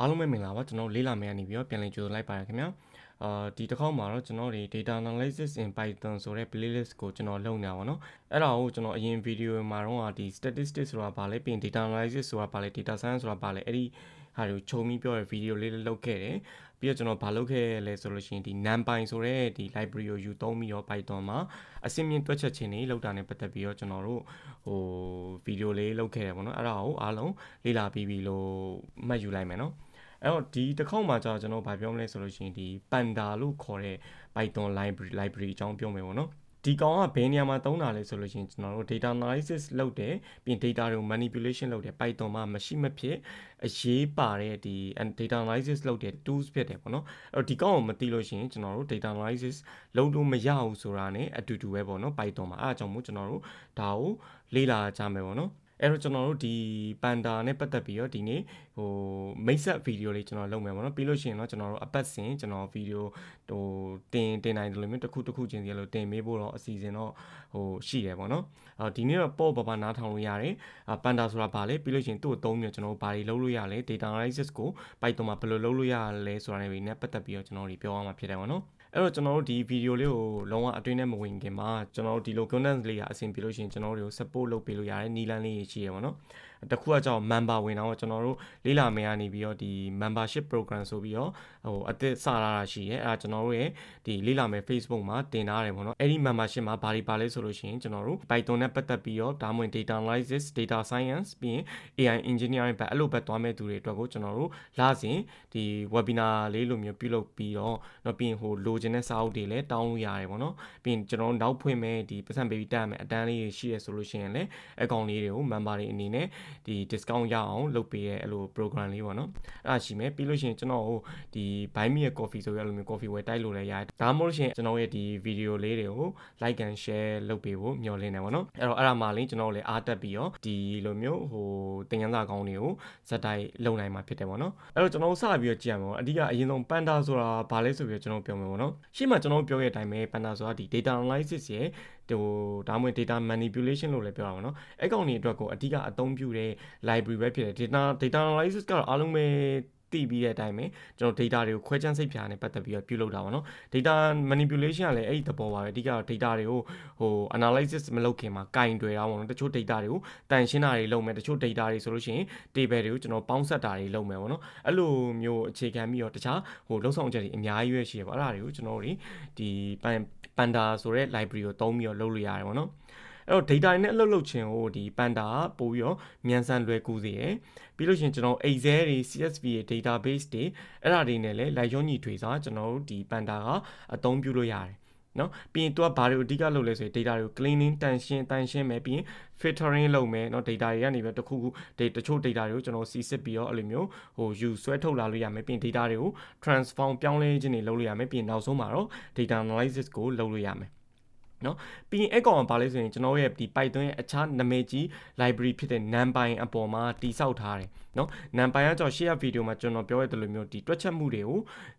အားလုံးပဲမင်္ဂလာပါကျွန်တော်လေးလာမယ်ကနေပြီးတော့ပြန်လည်ကြိုဆိုလိုက်ပါရခင်ဗျာအာဒီတစ်ခေါက်မှာတော့ကျွန်တော်ဒီ data analysis in python ဆိုတဲ့ playlist ကိုကျွန်တော်လုပ်နေတာပါเนาะအဲ့ဒါကိုကျွန်တော်အရင် video မှာတော့ဒီ statistics ဆိုတာဘာလဲပြီးရင် data analysis ဆိုတာဘာလဲ data science ဆိုတာဘာလဲအဲ့ဒီဟာတွေကိုခြုံပြီးပြောတဲ့ video လေးလုပ်ခဲ့တယ်ပြီးတော့ကျွန်တော်ဘာလုပ်ခဲ့လဲဆိုလို့ရှိရင်ဒီ numpy ဆိုတဲ့ဒီ library ကိုယူသုံးပြီးတော့ python မှာအစင်းမြင့်တွက်ချက်ခြင်းတွေလောက်တာနဲ့ပတ်သက်ပြီးတော့ကျွန်တော်တို့ဟို video လေးလုပ်ခဲ့တယ်ပေါ့နော်အဲ့ဒါကိုအားလုံးလေ့လာပြီးပြီလို့မှတ်ယူလိုက်မယ်နော် အဲ့တော့ဒီတစ်ခေါက်မှာကြာကျွန်တော်ဗာပြောမလဲဆိုလို့ရှိရင်ဒီ panda လို့ခေါ်တဲ့ python library library အကြောင်းပြောမယ်ပေါ့နော်ဒီကောင်ကဘယ်နေရာမှာသုံးတာလဲဆိုလို့ရှိရင်ကျွန်တော်တို့ data analysis လုပ်တယ်ပြီးရင် data တွေကို manipulation လုပ်တယ် Python မှာမရှိမဖြစ်အရေးပါတဲ့ဒီ data analysis လုပ်တဲ့ tools ဖြစ်တယ်ပေါ့နော်အဲ့တော့ဒီကောင်ကိုမသိလို့ရှိရင်ကျွန်တော်တို့ data analysis လုပ်လို့မရဘူးဆိုတာ ਨੇ အတူတူပဲပေါ့နော် Python မှာအဲ့အကြောင်းမို့ကျွန်တော်တို့ဒါကိုလေ့လာကြမယ်ပေါ့နော် အဲ့တော့ကျွန်တော်တို့ဒီ panda နဲ့ပတ်သက်ပြီးတော့ဒီနေ့ဟိုမိတ်ဆက်ဗီဒီယိုလေးကျွန်တော်လုပ်မယ်ပေါ့နော်ပြီးလို့ရှိရင်တော့ကျွန်တော်တို့အပတ်စဉ်ကျွန်တော်ဗီဒီယိုဟိုတင်တင်နိုင်တယ်လို့မျိုးတစ်ခုတစ်ခုချင်းစီလို့တင်ပေးဖို့တော့အစီအစဉ်တော့ဟိုရှိတယ်ပေါ့နော်အော်ဒီနေ့တော့ပေါ့ပပနားထောင်လို့ရတယ်အ panda ဆိုတာဘာလဲပြီးလို့ရှိရင်သူ့ကိုသုံးပြီးတော့ကျွန်တော်တို့ဘာတွေလုပ်လို့ရလဲ data analysis ကို Python မှာဘယ်လိုလုပ်လို့ရလဲဆိုတာတွေနဲ့ပတ်သက်ပြီးတော့ကျွန်တော်တို့ပြောရမှာဖြစ်တယ်ပေါ့နော် အဲ့တော့ကျွန်တော်တို့ဒီဗီဒီယိုလေးကိုလုံးဝအတွင်းထဲမဝင်ခင်မှာကျွန်တော်တို့ဒီလို content လေးကအဆင်ပြေလို့ရှိရင်ကျွန်တော်တို့ support လုပ်ပေးလို့ရတဲ့နီလန်းလေးရှိရပါတော့တခုကကြောင့် member ဝင်တော့ကျွန်တော်တို့လေးလာမယ်ကနေပြီးတော့ဒီ membership program ဆိုပြီးတော့ဟိုအသစ်စလာတာရှိရဲအဲဒါကျွန်တော်တို့ရဲ့ဒီလေးလာမယ် Facebook မှာတင်ထားတယ်ပေါ့နော်အဲ့ဒီ membership မှာဘာတွေပါလဲဆိုလို့ရှိရင်ကျွန်တော်တို့ Python နဲ့ပတ်သက်ပြီးတော့ဒါမှမဟုတ် data analysis data science ပြီးရင် AI engineering ဘက်အဲ့လိုဘက်သွားမဲ့သူတွေအတွက်ကိုကျွန်တော်တို့လာစဉ်ဒီ webinar လေးလိုမျိုးပြုလုပ်ပြီးတော့တော့ပြီးရင်ဟိုလိုချင်တဲ့စာအုပ်တွေလည်းတောင်းလို့ရတယ်ပေါ့နော်ပြီးရင်ကျွန်တော်တို့နောက်ဖွင့်မဲ့ဒီပတ်စံ baby တက်မဲ့အတန်းလေးတွေရှိရဆိုလို့ရှိရင်လည်းအကောင့်လေးတွေကို member တွေအနေနဲ့ဒီ discount ရအောင်လုပ်ပေးရဲ့အဲ့လို program လေးပေါ့နော်အဲ့ဒါရှိမယ်ပြီးလို့ရှိရင်ကျွန်တော်ဟိုဒီ buy me a coffee ဆိုရလိုမျိုး coffee ဝယ်တိုက်လို့လည်းရတယ်ဒါမှမဟုတ်ရှင်ကျွန်တော်ရဲ့ဒီ video လေးတွေကို like and share လုပ်ပေးဖို့မျှော်လင့်နေပါတော့အဲ့တော့အဲ့ဒါမှလည်းကျွန်တော်လည်းအားတက်ပြီးတော့ဒီလိုမျိုးဟိုတင်ငန်းစာကောင်းတွေကိုဇက်တိုက်လုပ်နိုင်မှာဖြစ်တယ်ပေါ့နော်အဲ့တော့ကျွန်တော်စပြီးတော့ကြည့်ရမှာပေါ့အဓိကအရင်ဆုံး panda ဆိုတာဘာလဲဆိုပြီးတော့ကျွန်တော်ပြောမယ်ပေါ့နော်ရှေ့မှာကျွန်တော်ပြောခဲ့တဲ့အတိုင်းပဲ panda ဆိုတာဒီ data analysis ရဲ့ဟိုဒါမှမဟုတ် data manipulation လို့လည်းပြောတာပေါ့နော်အဲ့ကောင်တွေအတွက်ကိုအဓိကအသုံးပြုတဲ့ library ပဲဖြစ်တယ် data data analysis ကတော့အားလုံးပဲ သိပြီးတဲ့အတိုင်းပဲကျွန်တော် data တွေကိုခွဲခြမ်းစိတ်ဖြာနဲ့ပတ်သက်ပြီးတော့ပြုလုပ်တာပါနော် data manipulation ကလည်းအဲ့ဒီသဘောပါပဲအဓိကတော့ data တွေကိုဟို analysis မလုပ်ခင်မှာကင်တွယ်တာပေါ့နော်တချို့ data တွေကိုတန်ရှင်းတာတွေလုပ်မယ်တချို့ data တွေဆိုလို့ရှိရင် table တွေကိုကျွန်တော်ပေါင်းစပ်တာတွေလုပ်မယ်ပေါ့နော်အဲ့လိုမျိုးအခြေခံပြီးတော့တခြားဟိုလုံဆောင်ချက်တွေအများကြီးရရှိရပါအဲ့ဒါတွေကိုကျွန်တော်တို့ဒီ panda ဆိုတဲ့ library ကိုသုံးပြီးတော့လုပ်လို့ရတယ်ပေါ့နော် အဲ့တော့ data နဲ့အလုပ်လုပ်ခြင်းကိုဒီ panda ပို့ပြီးတော့မြန်ဆန်လွယ်ကူစေတယ်ပြီးလို့ရှိရင်ကျွန်တော် excel တွေ csv တွေ database တွေအဲ့ဒါတွေနဲ့လည်းလိုက်ရောညီထွေစာကျွန်တော်တို့ဒီ panda ကအသုံးပြုလို့ရတယ်နော်ပြီးရင် तू ကဘာတွေအဓိကလုပ်လဲဆိုရင် data တွေကို cleaning တန်ရှင်းတန်ရှင်းမယ်ပြီးရင် filtering လုပ်မယ်နော် data တွေကနေပဲတစ်ခုခုတချို့ data တွေကိုကျွန်တော်စီစစ်ပြီးတော့အဲ့လိုမျိုးဟိုယူဆွဲထုတ်လာလို့ရမယ်ပြီးရင် data တွေကို transform ပြောင်းလဲခြင်းတွေလုပ်လို့ရမယ်ပြီးရင်နောက်ဆုံးမှာတော့ data analysis ကိုလုပ်လို့ရမယ် နော်ပြီးရင်အဲ့ကောင်ကဘာလဲဆိုရင်ကျွန်တော်ရဲ့ဒီ Python ရဲ့အခြားနာမည်ကြီး library ဖြစ်တဲ့ NumPy အပေါ်မှာတိစောက်ထားတယ်နော် NumPy ကကြောင့် share video မှာကျွန်တော်ပြောရတဲ့လိုမျိုးဒီတွက်ချက်မှုတွေကို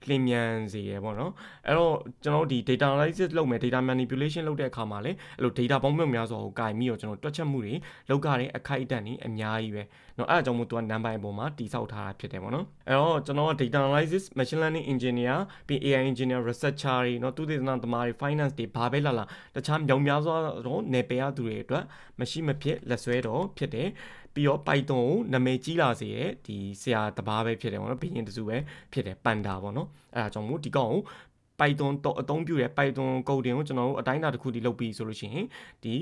လျင်မြန်စေရပေါ့နော်အဲ့တော့ကျွန်တော်ဒီ data analysis လုပ်မယ် data manipulation လုပ်တဲ့အခါမှာလည်းအဲ့လို data ပေါင်းများစွာကိုကင်ပြီးတော့ကျွန်တော်တွက်ချက်မှုတွေလုပ်ကြတဲ့အခိုက်အတန့်ကြီးအများကြီးပဲနော်အဲ့ဒါကြောင့်မို့သူက NumPy အပေါ်မှာတိစောက်ထားတာဖြစ်တယ်ပေါ့နော်အဲ့တော့ကျွန်တော်က data analysis machine learning engineer ပြီး AI engineer researcher တွေနော်သူသေသနာသမားတွေ finance တွေဘာပဲလာလာတခြားမြောင်များစွာတော့နယ်ပယ်ရသူတွေအတွက်မရှိမဖြစ်လက်ဆွဲတော့ဖြစ်တယ် ပြီးတော့ Python ကိုနာမည်ကြီးလာစေရဲ့ဒီဆရာတပားပဲဖြစ်တယ်ပေါ့နော်ဘရင်တစုပဲဖြစ်တယ် Panda ပေါ့နော်အဲဒါကြောင့်မို့ဒီကောင်ကို Python တော့အသုံးပြုတဲ့ Python coding ကိုကျွန်တော်တို့အတိုင်းအတာတစ်ခုတည်းလုပ်ပြီးဆိုလို့ရှိရင်ဒီ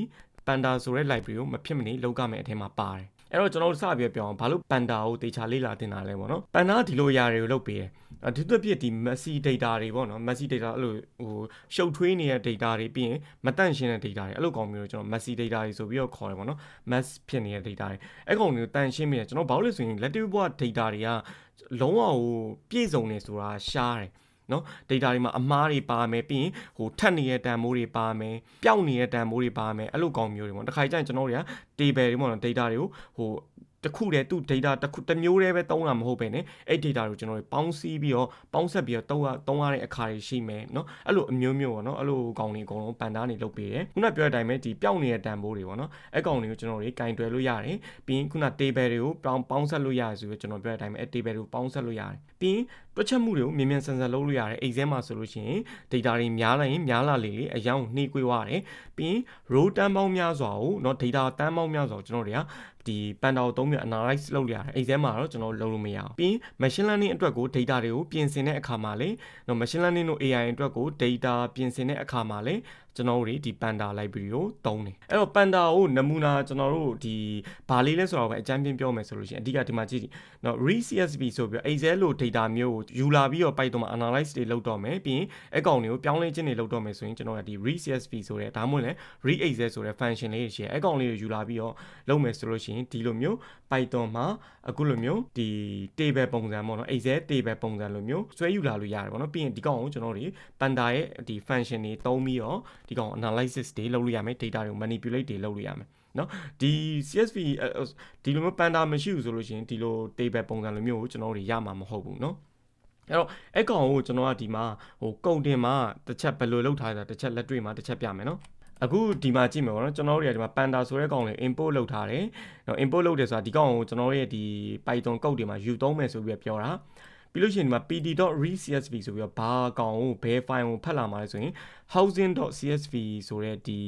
Panda ဆိုတဲ့ library ကိုမဖြစ်မနေလုပ်ကြမယ်အထင်မှာပါတယ် အဲ့တော့ကျွန်တော်တို့စပြီးပြောအောင်ဘာလို့ Panda ကိုတေချာလေ့လာတင်တာလဲပေါ့နော် Panda ကဒီလိုຢာတွေကိုလုပ်ပေးတယ်အထူးသဖြင့်ဒီ messy data တွေပေါ့နော် messy data အဲ့လိုဟိုရှုပ်ထွေးနေတဲ့ data တွေပြီးရင်မတန့်ရှင်းတဲ့ data တွေအဲ့လိုကောင်မျိုးကျွန်တော် messy data တွေဆိုပြီးတော့ခေါ်တယ်ပေါ့နော် mess ဖြစ်နေတဲ့ data တွေအဲ့ကောင်မျိုးတန့်ရှင်းမိတယ်ကျွန်တော်ဘာလို့လဲဆိုရင် relative ဘဝ data တွေကလုံးဝဟိုပြည့်စုံနေဆိုတာရှားတယ် နော် data တွေမှာအမှားတွေပါမယ်ပြီးရင်ဟိုထပ်နေတဲ့တန်မိုးတွေပါမယ်ပျောက်နေတဲ့တန်မိုးတွေပါမယ်အဲ့လိုကောင်မျိုးတွေပေါ့တခါကျရင်ကျွန်တော်တွေက table တွေပေါ့နော် data တွေကိုဟို တစ်ခုတည်းသူ့ data တစ်ခုတစ်မျိုးတည်းပဲသုံးတာမဟုတ်ပဲねအဲ့ data ကိုကျွန်တော်တို့ပေါင်းစည်းပြီးတော့ပေါင်းဆက်ပြီးတော့သုံးရသုံးရတဲ့အခါတွေရှိမယ်เนาะအဲ့လိုအမျိုးမျိုးပေါ့เนาะအဲ့လိုကောင်တွေအကုန်လုံးပန်တာနေလုပ်ပေးတယ်ခုနပြောတဲ့အတိုင်းပဲဒီပျောက်နေတဲ့တန်ဖိုးတွေပေါ့เนาะအဲ့ကောင်တွေကိုကျွန်တော်တို့ကင်တွယ်လို့ရတယ်ပြီးရင်ခုန table တွေကိုပေါင်းပေါင်းဆက်လို့ရတယ်ဆိုပြီးကျွန်တော်ပြောတဲ့အတိုင်းပဲအဲ့ table တွေကိုပေါင်းဆက်လို့ရတယ်ပြီးရင်တွက်ချက်မှုတွေကိုမြင်မြန်ဆန်ဆန်လုပ်လို့ရတယ် exam မှာဆိုလို့ရှိရင် data တွေများလာရင်များလာလေလေအယောင်နှေးကွေးသွားတယ်ပြီးရင် row တန်းပေါင်းများစွာကိုเนาะ data တန်းပေါင်းများစွာကိုကျွန်တော်တွေက ဒီ panda ကိုသုံးပြီး analyze လုပ်လို့ရတယ် exam မှာတော့ကျွန်တော်လုပ်လို့မရအောင်ပြီး machine learning အတွက်ကို data တွေကိုပြင်ဆင်တဲ့အခါမှာလေနော် machine learning တို့ AI အတွက်ကို data ပြင်ဆင်တဲ့အခါမှာလေကျွန်တော်တို့တွေဒီ panda library ကိုသုံးတယ်အဲ့တော့ panda ကိုနမူနာကျွန်တော်တို့ဒီဘာလေးလဲဆိုတော့ပဲအကြမ်းပြင်းပြောမယ်ဆိုလို့ရှိရင်အဓိကဒီမှာကြည့်နော် re-CSV ဆိုပြီး Excel လို့ data မျိုးကိုယူလာပြီးတော့ Python မှာ analyze တွေလုပ်တော့မယ်ပြီးရင်အကောင့်တွေကိုပြောင်းလဲခြင်းတွေလုပ်တော့မယ်ဆိုရင်ကျွန်တော်ကဒီ re-CSV ဆိုတဲ့ဒါမှမဟုတ်လည်း re-Excel ဆိုတဲ့ function လေးတွေရှိတယ်အကောင့်လေးကိုယူလာပြီးတော့လုပ်မယ်ဆိုလို့ရှိရင်ဒီလိုမျိုး Python မှာအခုလိုမျိုးဒီ table ပုံစံပေါ့နော် Excel table ပုံစံလိုမျိုးဆွဲယူလာလို့ရတယ်ပေါ့နော်ပြီးရင်ဒီကောင်ကိုကျွန်တော်တို့ Panda ရဲ့ဒီ function တွေသုံးပြီးတော့ ဒီကောင် analysis တွေလုပ်လို့ရမယ် data တွေကို manipulate တွေလုပ်လို့ရမယ်နော်ဒီ CSV ဒီလိုမျိုး Panda မရှိဘူးဆိုလို့ရှိရင်ဒီလို table ပုံစံလိုမျိုးကိုကျွန်တော်တို့ရမှာမဟုတ်ဘူးနော်အဲ့တော့အဲ့ကောင်ကိုကျွန်တော်ကဒီမှာဟိုကုန်တင်မှာတစ်ချက်ဘယ်လိုလုပ်ထားတာတစ်ချက်လက်တွေ့မှာတစ်ချက်ပြမယ်နော်အခုဒီမှာကြည့်မယ်ပေါ့နော်ကျွန်တော်တို့တွေကဒီမှာ panda ဆိုတဲ့ကောင်လေး import လုပ်ထားတယ်။နော် import လုပ်တယ်ဆိုတာဒီကောင်ကိုကျွန်တော်တို့ရဲ့ဒီ python code တွေမှာယူသုံးမယ်ဆိုပြီးပြောတာ။ ပြီးလို့ရှိရင်ဒီမှာ pd.recsv ဆိုပြီးတော့ဘာကောင်ကိုဘယ် file ကိုဖတ်လာမှာလဲဆိုရင် housing.csv ဆိုတဲ့ဒီ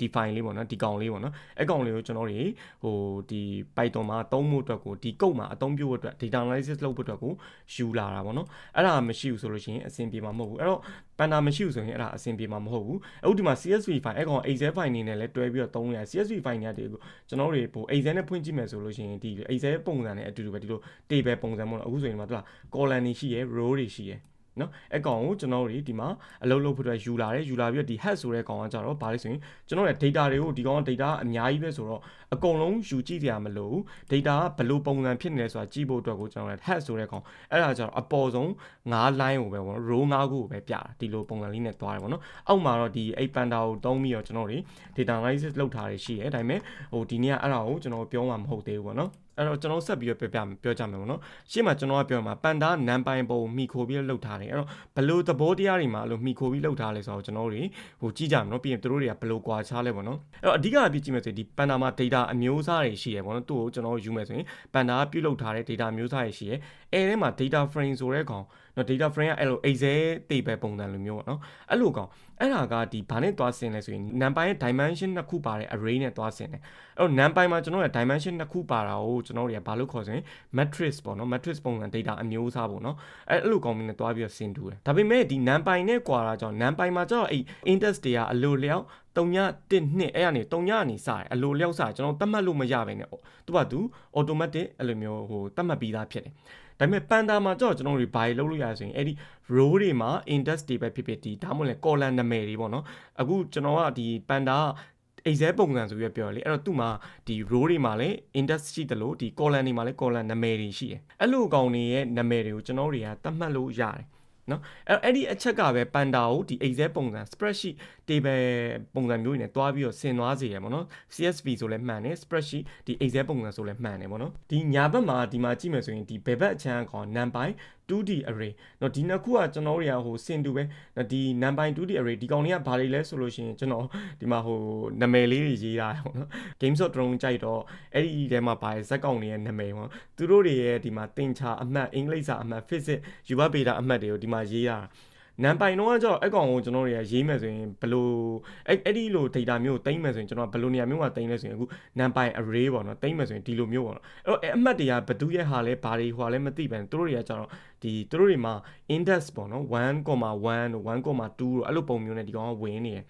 ဒီ file လေးပေါ့နော်ဒီကောင်လေးပေါ့နော်အဲ့ကောင်လေးကိုကျွန်တော်တွေဟိုဒီ Python မှာသုံးဖို့အတွက်ကိုဒီ code မှာအသုံးပြုဖို့အတွက် data analysis လုပ်ဖို့အတွက်ကိုယူလာတာပေါ့နော်အဲ့ဒါမရှိဘူးဆိုလို့ရှိရင်အဆင်ပြေမှာမဟုတ်ဘူးအဲ့တော့ Panda မရှိဘူးဆိုရင်အဲ့ဒါအဆင်ပြေမှာမဟုတ်ဘူးအခုဒီမှာ CSV file အဲ့ကောင် Excel file နေနဲ့လည်းတွဲပြီးတော့သုံးရ CSV file တွေတွေကိုကျွန်တော်တို့ဟို Excel နဲ့ဖွင့်ကြည့်မယ်ဆိုလို့ရှိရင်ဒီ Excel ပုံစံနဲ့အတူတူပဲဒီလို table ပုံစံပေါ့နော်အခုဆိုရင်ဒီမှာတို့ column တွေရှိရယ် row တွေရှိရယ် နော်အကောင်ကိုကျွန်တော်တို့ဒီမှာအလုပ်လုပ်ဖို့အတွက်ယူလာတယ်ယူလာပြီးတော့ဒီ head ဆိုတဲ့ကောင်ကကြတော့ဘာလဲဆိုရင်ကျွန်တော်ရဲ့ data တွေကိုဒီကောင်က data အများကြီးပဲဆိုတော့အကုန်လုံးယူကြည့်ကြရမလို့ data ကဘယ်လိုပုံစံဖြစ်နေလဲဆိုတာကြည့်ဖို့အတွက်ကိုကျွန်တော်ရဲ့ head ဆိုတဲ့ကောင်အဲ့ဒါကြတော့အပေါ်ဆုံး9 line ကိုပဲပေါ့နော် row 9ခုကိုပဲပြတာဒီလိုပုံစံလေးနဲ့သွားတယ်ပေါ့နော်အောက်မှာတော့ဒီ8 panda ကိုတုံးပြီးတော့ကျွန်တော်တို့ data analysis လုပ်ထားရရှိရဲဒါပေမဲ့ဟိုဒီနေ့ကအဲ့ဒါကိုကျွန်တော်ပြောမှာမဟုတ်သေးဘူးပေါ့နော် အဲ့တော့ကျွန်တော်ဆက်ပြီးတော့ပြောပြပြောကြမယ်ပေါ့နော်ရှေ့မှာကျွန်တော်ကပြောမှာပန်ဒါနန်ပိုင်ပုံမိခိုပြီးလှုပ်ထားတယ်အဲ့တော့ဘလို့သဘောတရားတွေမှာအဲ့လိုမိခိုပြီးလှုပ်ထားလဲဆိုတော့ကျွန်တော်တို့ဟိုကြည့်ကြမယ်နော်ပြီးရင်တို့တွေကဘလို့ကွာခြားလဲပေါ့နော်အဲ့တော့အဓိကအပြည့်ကြည့်မယ်ဆိုရင်ဒီပန်ဒါမှာ data အမျိုးအစားတွေရှိရပေါ့နော်သူ့ကိုကျွန်တော်ယူမယ်ဆိုရင်ပန်ဒါကပြုတ်လှုပ်ထားတဲ့ data အမျိုးအစားတွေရှိရအဲထဲမှာ data frame ဆိုတဲ့ကောင်နော် data frame ကအဲ့လို Excel တေပဲပုံစံလိုမျိုးပေါ့နော်အဲ့လိုကောင် အဲ့ဒါကဒီဘာနဲ့သွားဆင်လဲဆိုရင် number ရဲ့ dimension နှစ်ခုပါတဲ့ array နဲ့သွားဆင်တယ်အဲ့တော့ number မှာကျွန်တော်ရဲ့ dimension နှစ်ခုပါတာကိုကျွန်တော်တို့ကဘာလို့ခေါ်ဆိုရင် matrix ပေါ့နော် matrix ပုံစံ data အမျိုးအစားပေါ့နော်အဲ့အဲ့လိုကောင်မျိုးနဲ့သွားပြီးတော့ဆင်တူတယ်ဒါပေမဲ့ဒီ number နဲ့ကွာတာကြောင့် number မှာကျတော့အဲ့ index တွေကအလိုလျောက်3ည1နှစ်အဲ့ကနေ3ညကနေစတယ်အလိုလျောက်စကျွန်တော်တတ်မှတ်လို့မရဘဲနဲ့သူကသူ automatic အဲ့လိုမျိုးဟိုတတ်မှတ်ပြီးသားဖြစ်တယ် ဒါပေမဲ့ panda မှာကြောကျွန်တော်တို့ဘာတွေလုပ်လို့ရဆိုရင်အဲ့ဒီ row တွေမှာ index တွေပဲဖြစ်ဖြစ်ဒီဒါမှမဟုတ်လဲ column နာမည်တွေပေါ့နော်အခုကျွန်တော်ကဒီ panda Excel ပုံစံဆိုပြီးပြောလေအဲ့တော့သူ့မှာဒီ row တွေမှာလည်း index ရှိတယ်လို့ဒီ column တွေမှာလည်း column နာမည်တွေရှိတယ်အဲ့လိုကောင်တွေရဲ့နာမည်တွေကိုကျွန်တော်တွေကသတ်မှတ်လို့ရတယ် နော်အဲ့အဲ့ဒီအချက်ကပဲ panda ကိုဒီ excel ပုံစံ spreadsheet table ပုံစံမျိုးတွေနဲ့တွားပြီးတော့ဆင်သွားစေရပေါ့နော် csv ဆိုလဲမှန်တယ် spreadsheet ဒီ excel ပုံစံဆိုလဲမှန်တယ်ပေါ့နော်ဒီညာဘက်မှာဒီမှာကြည့်မယ်ဆိုရင်ဒီဘယ်ဘက်အချမ်းကောင် numpy 2D array เนาะဒီနှစ်ခုကကျွန်တော်တို့ရဟိုစင်တူပဲဒီ numpy 2D array ဒီကောင်တွေကဘာတွေလဲဆိုလို့ရှိရင်ကျွန်တော်ဒီမှာဟိုနာမည်လေးတွေရေးတာပေါ့နော် games of drone ကြိုက်တော့အဲ့ဒီထဲမှာပါဇက်ကောင်တွေရဲ့နာမည်ပေါ့သူတို့တွေရဲ့ဒီမှာတင်ချာအမှတ်အင်္ဂလိပ်စာအမှတ် physics ယူဘဗေဒအမှတ်တွေကိုဒီမှာရေးရတာ နံပိုင်တော့ကျတော့အကောင်ကိုကျွန်တော်တွေကရေးမယ်ဆိုရင်ဘလို့အဲ့အဲ့ဒီလို data မျိုးကိုတင်မယ်ဆိုရင်ကျွန်တော်ဘလို့နေရာမျိုးမှာတင်လဲဆိုရင်အခုနံပိုင် array ပေါ့နော်တင်မယ်ဆိုရင်ဒီလိုမျိုးပေါ့နော်အဲ့တော့အမှတ်တွေကဘသူရဲ့ဟာလဲဘာတွေဟွာလဲမသိပဲသူတို့တွေကကျတော့ဒီသူတို့တွေမှာ index ပေါ့နော်1.1တို့1.2တို့အဲ့လိုပုံမျိုးနဲ့ဒီကောင်ကဝင်နေတယ်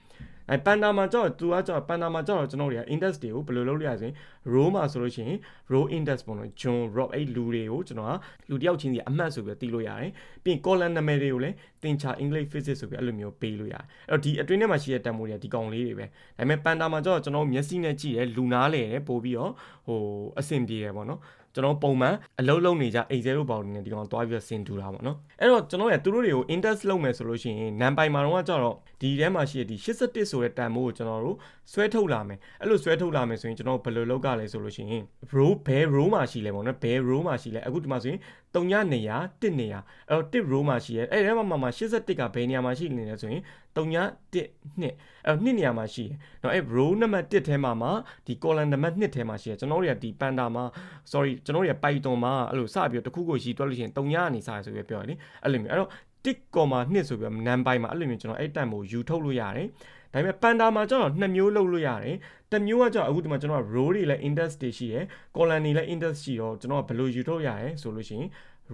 အဲပန်ဒါမှာကျတော့သူကကျတော့ပန်ဒါမှာကျတော့ကျွန်တော်တွေက index တွေကိုဘယ်လိုလုပ်ရလဲဆိုရင် row မှာဆိုလို့ရှိရင် row index ပေါ့နော် John Rob အဲ့လူတွေကိုကျွန်တော်ကလူတယောက်ချင်းစီအမှတ်ဆိုပြီးတီးလို့ရတယ်ပြီးရင် column နာမည်တွေကိုလည်းသင်ချာ English physics ဆိုပြီးအဲ့လိုမျိုးပေးလို့ရတယ်အဲ့တော့ဒီအတွင်းထဲမှာရှိတဲ့တန်ဖိုးတွေကဒီကောင်လေးတွေပဲဒါပေမဲ့ပန်ဒါမှာကျတော့ကျွန်တော်မျက်စိနဲ့ကြည့်ရဲလူနားလေတယ်ပို့ပြီးတော့ဟိုအဆင်ပြေတယ်ပေါ့နော် ကျွန်တော်ပုံမှန်အလုံးလုံးနေကြ Excel ဘောင်နေနဲ့ဒီကောင်သွားပြီးတော့ဆင်တူတာပေါ့နော်အဲ့တော့ကျွန်တော်ရသူတို့တွေကို index လုပ်မယ်ဆိုလို့ရှိရင်နံပိုင်မှာတော့ကြတော့ဒီထဲမှာရှိတဲ့ဒီ81ဆိုတဲ့တန်ဖိုးကိုကျွန်တော်တို့ဆွဲထုတ်လာမယ်အဲ့လိုဆွဲထုတ်လာမယ်ဆိုရင်ကျွန်တော်ဘယ်လိုလုပ်ကြလဲဆိုလို့ရှိရင် row ဘယ် row မှာရှိလဲပေါ့နော်ဘယ် row မှာရှိလဲအခုဒီမှာဆိုရင်3ညနေရ1နေရအဲ့တော့1 row မှာရှိရဲအဲ့ဒီထဲမှာမှာ81ကဘယ်နေရာမှာရှိနေလဲဆိုရင်3912အဲနှစ်နေရာမှာရှိတယ်။နော်အဲ row နံပါတ်1ထဲမှာမှာဒီ column နံပါတ်2ထဲမှာရှိတယ်။ကျွန်တော်တို့ကဒီ panda မှာ sorry ကျွန်တော်တို့က python မှာအဲ့လိုစပြီးတော့တစ်ခုခုရီတွက်လို့ရှိရင်300အနေစားဆိုပြီးပြောရလေ။အဲ့လိုမျိုးအဲ့တော့1.2ဆိုပြီးတော့ number မှာအဲ့လိုမျိုးကျွန်တော်အဲ့တန်ကိုယူထုတ်လို့ရတယ်။ဒါပေမဲ့ panda မှာကျတော့2မျိုးလုပ်လို့ရတယ်။တစ်မျိုးကကျတော့အခုဒီမှာကျွန်တော်က row တွေလည်း index တွေရှိတယ်။ column တွေလည်း index ရှိတော့ကျွန်တော်ကဘယ်လိုယူထုတ်ရရဲဆိုလို့ရှိရင်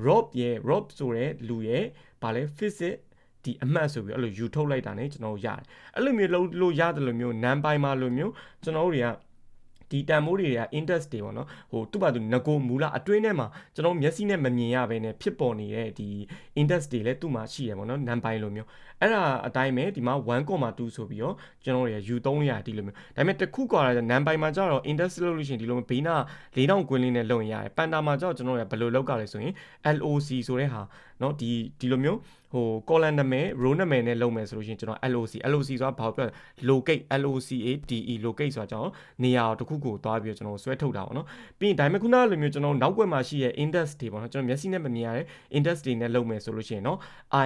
rob ရဲ့ rob ဆိုတဲ့လူရဲ့ဗာလဲ physics ဒီအမှတ်ဆိုပြီးအဲ့လိုယူထုတ်လိုက်တာ ਨੇ ကျွန်တော်တို့ရတယ်အဲ့လိုမျိုးလုပ်လို့ရတယ်လို့မျိုး nan ပိုင်းမှာလို့မျိုးကျွန်တော်တို့တွေကဒီတန်မိုးတွေက index တွေပေါ့နော်ဟိုသူ့ဘာသူငကိုမူလအတွင်းထဲမှာကျွန်တော်မျက်စိနဲ့မမြင်ရဘဲနဲ့ဖြစ်ပေါ်နေတဲ့ဒီ index တွေလည်းသူ့မှာရှိရပေါ့နော် nan ပိုင်းလိုမျိုးအဲ့ဒါအတိုင်းပဲဒီမှာ1.2ဆိုပြီးတော့ကျွန်တော်တွေကယူ3လေးရဒီလိုမျိုးဒါပေမဲ့တစ်ခုကွာတဲ့ nan ပိုင်းမှာကျတော့ index လို့လို့ရှိရင်ဒီလိုမျိုးဘေးနာ4000ကွင်းလေးနဲ့လုံရတယ်ပန်တာမှာကျတော့ကျွန်တော်တွေကဘယ်လိုလောက်ကလဲဆိုရင် LOC ဆိုတဲ့ဟာနော်ဒီဒီလိုမျိုး ဟို column နာမည် row နာမည်နဲ့လုပ်မယ်ဆိုလို့ရှိရင်ကျွန်တော် LOC LOC ဆိုတာဘာပြောလဲ locate LOCATE locate ဆိုတာကျွန်တော်နေရာတစ်ခုကိုသွားပြီးတော့ကျွန်တော်ဆွဲထုတ်တာပေါ့နော်ပြီးရင်ဒါမှမဟုတ်ခုနလိုမျိုးကျွန်တော်နောက်ွက်မှာရှိရဲ့ index တွေပေါ့နော်ကျွန်တော်မျက်စိနဲ့မမြင်ရတဲ့ index တွေနဲ့လုပ်မယ်ဆိုလို့ရှိရင်နော်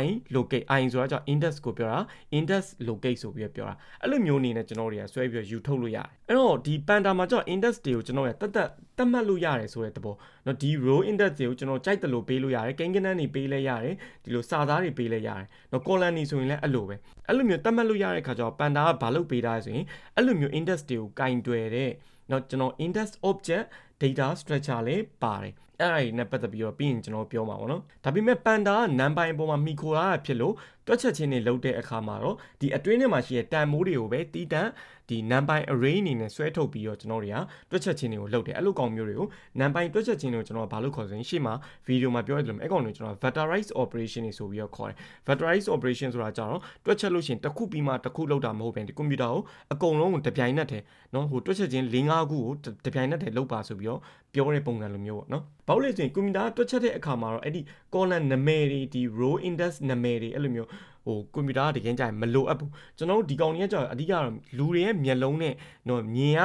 i locate i ဆိုတာကျွန်တော် index ကိုပြောတာ index locate ဆိုပြီးတော့ပြောတာအဲ့လိုမျိုးအနေနဲ့ကျွန်တော်တွေကဆွဲပြီးတော့ယူထုတ်လို့ရတယ်အဲ့တော့ဒီ panda မှာကျွန်တော် index တွေကိုကျွန်တော်ရတက်တက် တတ်မှတ်လို့ရတယ်ဆိုတဲ့သဘောเนาะဒီ row index တွေကိုကျွန်တော်ကြိုက်တယ်လို့ပေးလို့ရတယ်ကိန်းကနန်းတွေပေးလဲရတယ်ဒီလိုစာသားတွေပေးလဲရတယ်เนาะ column တွေဆိုရင်လည်းအဲ့လိုပဲအဲ့လိုမျိုးတတ်မှတ်လို့ရတဲ့ခါကျတော့ panda ကဘာလုပ်ပေးတာလဲဆိုရင်အဲ့လိုမျိုး index တွေကိုကင်တွယ်တဲ့เนาะကျွန်တော် index object data structure လေးပါတယ်အဲ့ဒါကြီးနဲ့ပတ်သက်ပြီးတော့ပြီးရင်ကျွန်တော်ပြောမှာပေါ့နော်ဒါပေမဲ့ panda ကနံပိုင်ပေါ်မှာမိခိုလာတာဖြစ်လို့တွက်ချက်ချင်းတွေလုပ်တဲ့အခါမှာတော့ဒီအတွင်းထဲမှာရှိတဲ့တန်မိုးတွေကိုပဲတီးတန့် ဒီ NumPy array အနေနဲ့ဆွဲထုတ်ပြီးတော့ကျွန်တော်တွေကတွက်ချက်ချင်းတွေကိုလုပ်တယ်အဲ့လိုကောင်မျိုးတွေကို NumPy တွက်ချက်ချင်းတွေကိုကျွန်တော်ဘာလို့ခေါ်ဆိုရင်ရှေ့မှာဗီဒီယိုမှာပြောရတယ်လို့အဲ့ကောင်တွေကိုကျွန်တော် vectorize operation တွေဆိုပြီးတော့ခေါ်တယ် vectorize operation ဆိုတာကြတော့တွက်ချက်လို့ရှိရင်တစ်ခုပြီးမှတစ်ခုလောက်တာမဟုတ်ဘဲဒီကွန်ပျူတာကိုအကုန်လုံးကိုတပြိုင်နက်တည်းနော်ဟိုတွက်ချက်ချင်း၄-၅ခုကိုတပြိုင်နက်တည်းလုပ်ပါဆိုပြီးတော့ ပြောတဲ့ပုံစံလိုမျိုးပေါ့နော်ဘာလို့လဲဆိုရင်ကွန်ပျူတာတွက်ချက်တဲ့အခါမှာတော့အဲ့ဒီ column နာမည်တွေဒီ row index နာမည်တွေအဲ့လိုမျိုးဟိုကွန်ပျူတာကတကယ်ကြရင်မလိုအပ်ဘူးကျွန်တော်တို့ဒီကောင်တွေကကြာအဓိကတော့လူတွေရဲ့မျက်လုံးနဲ့တော့မြင်ရ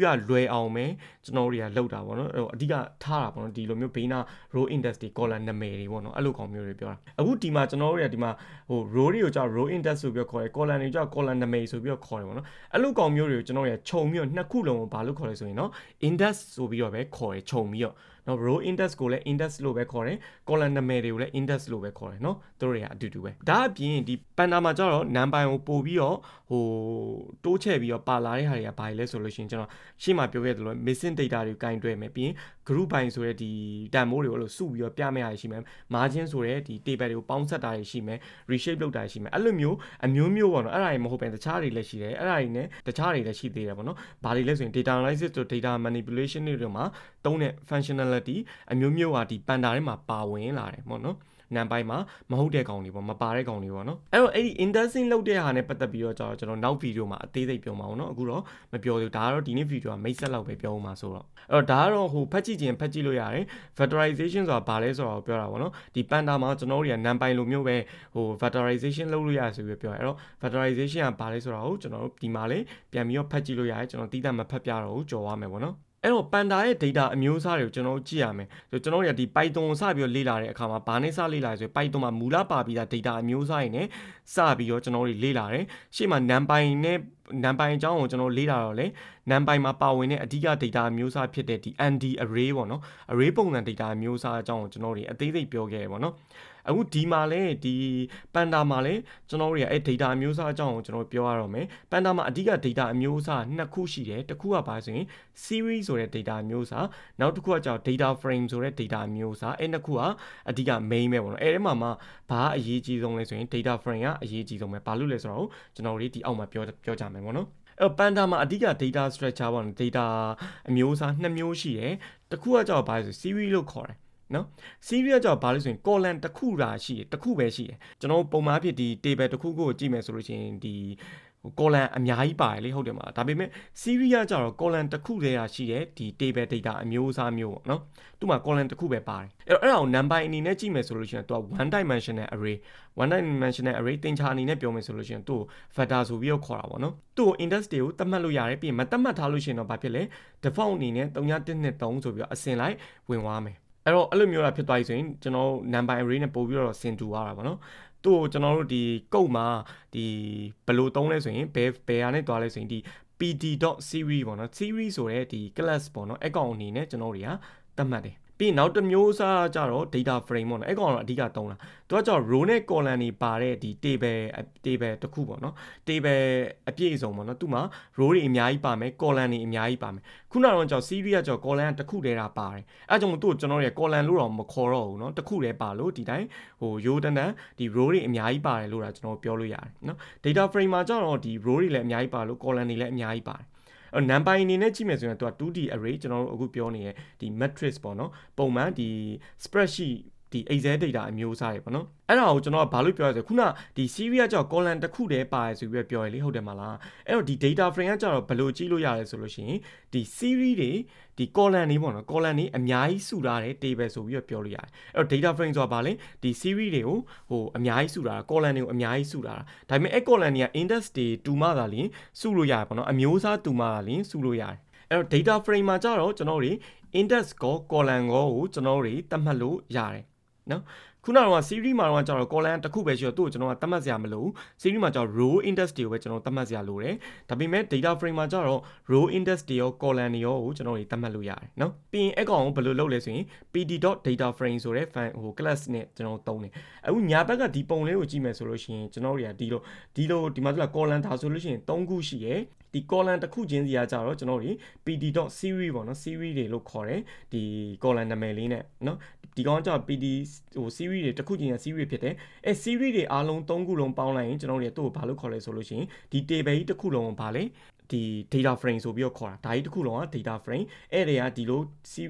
ပြရလွယ်အောင်ပဲကျွန်တော်တို့တွေကလောက်တာပေါ့နော်အဲ့တော့အဓိကထားတာပေါ့နော်ဒီလိုမျိုးဘေးနာ row index တွေ column နာမည်တွေပေါ့နော်အဲ့လိုကောင်မျိုးတွေပြောတာအခုဒီမှာကျွန်တော်တို့တွေကဒီမှာဟို row တွေကိုကြာ row index ဆိုပြီးခေါ်တယ် column တွေကြာ column နာမည်ဆိုပြီးခေါ်တယ်ပေါ့နော်အဲ့လိုကောင်မျိုးတွေကိုကျွန်တော်တို့ကခြုံပြီးတော့နှစ်ခုလုံးကိုဘာလို့ခေါ်လဲဆိုရင်နော် index ဆိုပြီးတော့ပဲခေါ်တယ်ခြုံပြီးတော့ နော် row index ကိုလည်း index လို့ပဲခေါ်တယ် column နာမည်တွေကိုလည်း index လို့ပဲခေါ်တယ်နော်သူတို့တွေကအတူတူပဲဒါအပြင်ဒီ panda မှာကျတော့ number ကိုပို့ပြီးတော့ဟိုတိုးချဲ့ပြီးတော့ပါလာတဲ့ဟာတွေကဘာလဲဆိုလို့ရှိရင်ကျွန်တော်ရှေ့မှာပြောခဲ့သလို missing data တွေကိုကင်တွဲမယ်ပြီးရင် group ဘိုင်ဆိုတဲ့ဒီတန်မိုးတွေကိုလို့စုပြီးတော့ပြမယ့်ဟာရှိမယ် margin ဆိုတဲ့ဒီ table တွေကိုပေါင်းဆက်တာတွေရှိမယ် reshape လုပ်တာရှိမယ်အဲ့လိုမျိုးအမျိုးမျိုးပေါ့နော်အဲ့ဒါတွေမဟုတ်ဘဲတခြားတွေလည်းရှိတယ်အဲ့ဒါတွေနဲ့တခြားတွေလည်းရှိသေးတယ်ပေါ့နော်ဘာတွေလဲဆိုရင် data analysis တို့ data manipulation တွေမှာတုံးတဲ့ functionality အမျိုးမျိုးဟာဒီ panda ထဲမှာပါဝင်လာတယ်ပေါ့နော်နံပိုင်းမှာမဟုတ်တဲ့ကောင်တွေပေါ့မပါတဲ့ကောင်တွေပေါ့နော်အဲ့တော့အဲ့ဒီ indexing လုပ်တဲ့ဟာနဲ့ပတ်သက်ပြီးတော့ကျွန်တော်နောက်ဗီဒီယိုမှာအသေးစိတ်ပြောမှာပေါ့နော်အခုတော့မပြောသေးဘူးဒါကတော့ဒီနေ့ဗီဒီယိုကမိတ်ဆက်လောက်ပဲပြောမှာဆိုတော့အဲ့တော့ဒါကတော့ဟိုဖတ်ကြည့်ခြင်းဖတ်ကြည့်လို့ရတယ် vectorization ဆိုတာဘာလဲဆိုတော့ပြောတာပေါ့နော်ဒီ panda မှာကျွန်တော်တို့ကနံပိုင်းလိုမျိုးပဲဟို vectorization လုပ်လို့ရဆိုပြီးပြောတယ်အဲ့တော့ vectorization ကဘာလဲဆိုတော့ကျွန်တော်တို့ဒီမှာလေပြန်ပြီးတော့ဖတ်ကြည့်လို့ရတယ်ကျွန်တော်တီးတတ်မဖတ်ပြတော့ဘူးကြော်ရမယ်ပေါ့နော် အဲ့တော့ Panda ရဲ့ data အမျိုးအစားတွေကိုကျွန်တော်တို့ကြည့်ရမယ်။ကျွန်တော်တို့ကဒီ Python ကိုစပြီးတော့လေ့လာတဲ့အခါမှာဘာနဲ့စလေ့လာလဲဆိုရင် Python မှာမူလပါပြီးသား data အမျိုးအစားတွေနဲ့စပြီးတော့ကျွန်တော်တို့လေ့လာတယ်။ရှေ့မှာ NumPy နဲ့ NumPy အကြောင်းကိုကျွန်တော်လေ့လာတော့လေ NumPy မှာပါဝင်တဲ့အဓိက data အမျိုးအစားဖြစ်တဲ့ဒီ ND array ပေါ့နော်။ array ပုံစံ data အမျိုးအစားအကြောင်းကိုကျွန်တော်တို့အသေးစိတ်ပြောခဲ့ရပေါ့နော်။ အခုဒီမှာလဲဒီပန်တာမှာလဲကျွန်တော်တို့ရအဲ့ data အမျိုးအစားအကြောင်းကိုကျွန်တော်ပြောရတော့မယ်ပန်တာမှာအဓိက data အမျိုးအစားနှစ်ခုရှိတယ်တစ်ခုကပါဆိုရင် series ဆိုတဲ့ data အမျိုးအစားနောက်တစ်ခုကကြောင့် data frame ဆိုတဲ့ data အမျိုးအစားအဲ့နှစ်ခုကအဓိက main ပဲပေါ့နော်အဲ့ဒီမှာမှဘာအရေးကြီးဆုံးလဲဆိုရင် data frame ကအရေးကြီးဆုံးပဲဘာလို့လဲဆိုတော့ကျွန်တော်တို့ဒီအောက်မှာပြောပြောကြမယ်ပေါ့နော်အဲ့ Panda မှာအဓိက data structure ပေါ့နော် data အမျိုးအစားနှစ်မျိုးရှိတယ်တစ်ခုကကြောင့်ဘာလဲဆို series လို့ခေါ်တယ် နော် series ကြောင့်ဘာလို့ဆိုရင် column တစ်ခုတာရှိတယ်တစ်ခုပဲရှိတယ်ကျွန်တော်ပုံမှန်ဖြစ်ဒီ table တစ်ခုကိုကြည့်မယ်ဆိုလို့ရှိရင်ဒီဟဟို column အများကြီးပါတယ်လေဟုတ်တယ်မလားဒါပေမဲ့ series ကကြတော့ column တစ်ခုတည်းရရှိတဲ့ဒီ table data အမျိုးအစားမျိုးပေါ့နော်သူ့မှာ column တစ်ခုပဲပါတယ်အဲ့တော့အဲ့ဒါကို number အနေနဲ့ကြည့်မယ်ဆိုလို့ရှိရင်သူက one dimensional array one dimensional array သင်္ချာအနေနဲ့ပြောမယ်ဆိုလို့ရှိရင်သူ့ကို vector ဆိုပြီးတော့ခေါ်တာပေါ့နော်သူ့ကို index တွေကိုသတ်မှတ်လို့ရတယ်ပြီးရင်မသတ်မှတ်ထားလို့ရှိရင်တော့ဘာဖြစ်လဲ default အနေနဲ့3123ဆိုပြီးတော့အစဉ်လိုက်ဝင်သွားမယ် အဲ့တော့အဲ့လိုမျိုးလာဖြစ်သွားပြီဆိုရင်ကျွန်တော် number array နဲ့ပို့ပြီးတော့ဆင်တူရတာပေါ့နော်သူ့ကိုကျွန်တော်တို့ဒီကုတ်မှာဒီဘယ်လိုသုံးလဲဆိုရင်ဘယ်ဘယ်ဟာနဲ့တွားလဲဆိုရင်ဒီ pd.series ပေါ့နော် series ဆိုတဲ့ဒီ class ပေါ့နော်အကောင်အနေနဲ့ကျွန်တော်တွေကသတ်မှတ်တယ် ပြီးနောက်တစ်မျိုးစားကြတော့ data frame ပေါ့နော်အဲ့ကောင်တော့အဓိကတုံးတာသူကကြောင့် row နဲ့ column တွေပါတဲ့ဒီ table table တစ်ခုပေါ့နော် table အပြည့်အစုံပေါ့နော်သူမှာ row တွေအများကြီးပါမယ် column တွေအများကြီးပါမယ်ခုနကတော့ကြောင့် series ကကြောင့် column တစ်ခုတည်းတာပါတယ်အဲ့ကြောင့်မို့သူ့ကျွန်တော်ရဲ့ column လို့တော့မခေါ်တော့ဘူးနော်တစ်ခုတည်းပါလို့ဒီတိုင်းဟိုရိုးတန်းတန်းဒီ row တွေအများကြီးပါတယ်လို့ဒါကျွန်တော်ပြောလို့ရတယ်နော် data frame မှာကြတော့ဒီ row တွေလည်းအများကြီးပါလို့ column တွေလည်းအများကြီးပါတယ် နံပါတ်အနေနဲ့ကြည့်မယ်ဆိုရင်သူက 2D array ကျွန်တော်တို့အခုပြောနေတဲ့ဒီ matrix ပေါ့နော်ပုံမှန်ဒီ spreadsheet ဒီ Excel data အမျိုးအစားတွေပေါ့နော်အဲ့ဒါကိုကျွန်တော်ကဘာလို့ပြောရလဲခုနဒီ series ကကြောက် column တစ်ခုတည်းပါတယ်ဆိုပြီးပြောရလေဟုတ်တယ်မလားအဲ့တော့ဒီ data frame ကကြောက်ဘယ်လိုကြည့်လို့ရလဲဆိုလို့ရှိရင်ဒီ series တွေဒီ column တွေပေါ့နော် column တွေအများကြီးစုထားတဲ့ table ဆိုပြီးပြောလို့ရတယ်အဲ့တော့ data frame ဆိုတာဘာလဲဒီ series တွေကိုဟိုအများကြီးစုထားတာ column တွေကိုအများကြီးစုထားတာဒါပေမဲ့အဲ့ column တွေက index တွေတူမှသာလျှင်စုလို့ရတယ်ပေါ့နော်အမျိုးအစားတူမှသာလျှင်စုလို့ရတယ်အဲ့တော့ data frame မှာကြတော့ကျွန်တော်တို့ index ကို column ကိုကျွန်တော်တို့သတ်မှတ်လို့ရတယ် နော်ခုနကတော့ series မှာတော့ကျတော့ column တစ်ခုပဲရှိတော့သူ့ကိုကျွန်တော်ကသတ်မှတ်စရာမလိုဘူး series မှာကျတော့ row index တွေကိုပဲကျွန်တော်သတ်မှတ်စရာလိုတယ်ဒါပေမဲ့ data frame မှာကျတော့ row index တွေရော column တွေရောကိုကျွန်တော်တွေသတ်မှတ်လို့ရတယ်နော်ပြီးရင်အကောင်ကိုဘယ်လိုလုပ်လဲဆိုရင် pd.dataframe ဆိုတဲ့ fan ဟို class နဲ့ကျွန်တော်သုံးတယ်အခုညာဘက်ကဒီပုံလေးကိုကြည့်မယ်ဆိုလို့ရှိရင်ကျွန်တော်တွေကဒီလိုဒီလိုဒီမှာဆိုတော့ column ဒါဆိုလို့ရှိရင်3ခုရှိရယ်ဒီ column တစ်ခုချင်းစီကကြတော့ကျွန်တော်တို့ pd.series ပေါ့နော် series တွေလို့ခေါ်တယ်ဒီ column နာမည်လေးနဲ့နော် ဒီကောင်ကကြောင့် PD ဟို series တွေတစ်ခုချင်းက series ဖြစ်တယ်အဲ series တွေအားလုံး၃ခုလုံးပေါင်းလိုက်ရင်ကျွန်တော်တို့သူ့ကိုဘာလို့ခေါ်လဲဆိုလို့ရှိရင်ဒီ table ကြီးတစ်ခုလုံးကိုဘာလဲဒီ data frame ဆိုပြီးတော့ခေါ်တာဒါကြီးတစ်ခုလုံးက data frame အဲ့တွေကဒီလို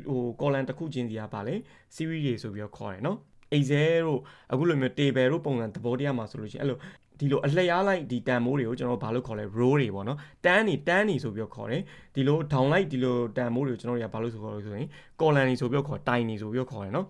ဟို column တစ်ခုချင်းစီကဘာလဲ series တွေဆိုပြီးတော့ခေါ်တယ်နော် Excel တို့အခုလိုမျိုး table တို့ပုံစံသဘောတရားမှာဆိုလို့ရှိရင်အဲ့လို ဒီလိုအလျားလိုက်ဒီတန်မိုးတွေကိုကျွန်တော်ဘာလို့ခေါ်လဲ row တွေပေါ့နော်တန်းနေတန်းနေဆိုပြီးတော့ခေါ်တယ်ဒီလို down လိုက်ဒီလိုတန်မိုးတွေကိုကျွန်တော်တွေကဘာလို့ဆိုခေါ်လို့ဆိုရင် column နေဆိုပြီးတော့ခေါ်တိုင်နေဆိုပြီးတော့ခေါ်တယ်နော်